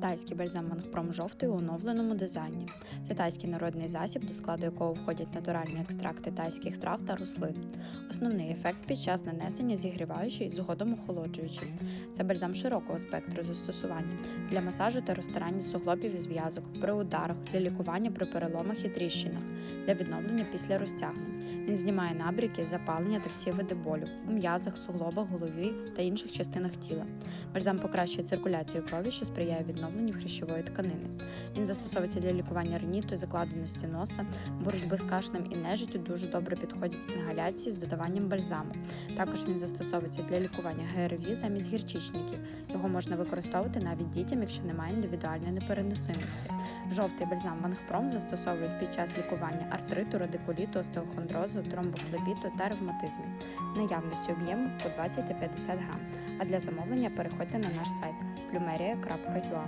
Тайський бальзам Вангпром жовтий у оновленому дизайні. Це тайський народний засіб, до складу якого входять натуральні екстракти тайських трав та рослин. Основний ефект під час нанесення зігріваючий, згодом охолоджуючий. Це бальзам широкого спектру застосування для масажу та розтирання суглобів і зв'язок, при ударах, для лікування при переломах і тріщинах, для відновлення після розтягнень. Він знімає набряки, запалення та всі види болю у м'язах, суглобах, голові та інших частинах тіла. Бальзам покращує циркуляцію крові, що сприяє відновленню хрящової тканини. Він застосовується для лікування риніту, закладеності носа, боротьби з кашлем і нежиттю дуже добре підходять інгаляції з додаванням бальзаму. Також він застосовується для лікування ГРВІ замість гірчичників. Його можна використовувати навіть дітям, якщо немає індивідуальної непереносимості. Жовтий бальзам Вангпром застосовують під час лікування артриту, радикуліту, остеохондрозу, тромбофлебіту та ревматизму. Наявності об'єму по 20 та 50 грам. А для замовлення переходьте на наш сайт plumeria.ua.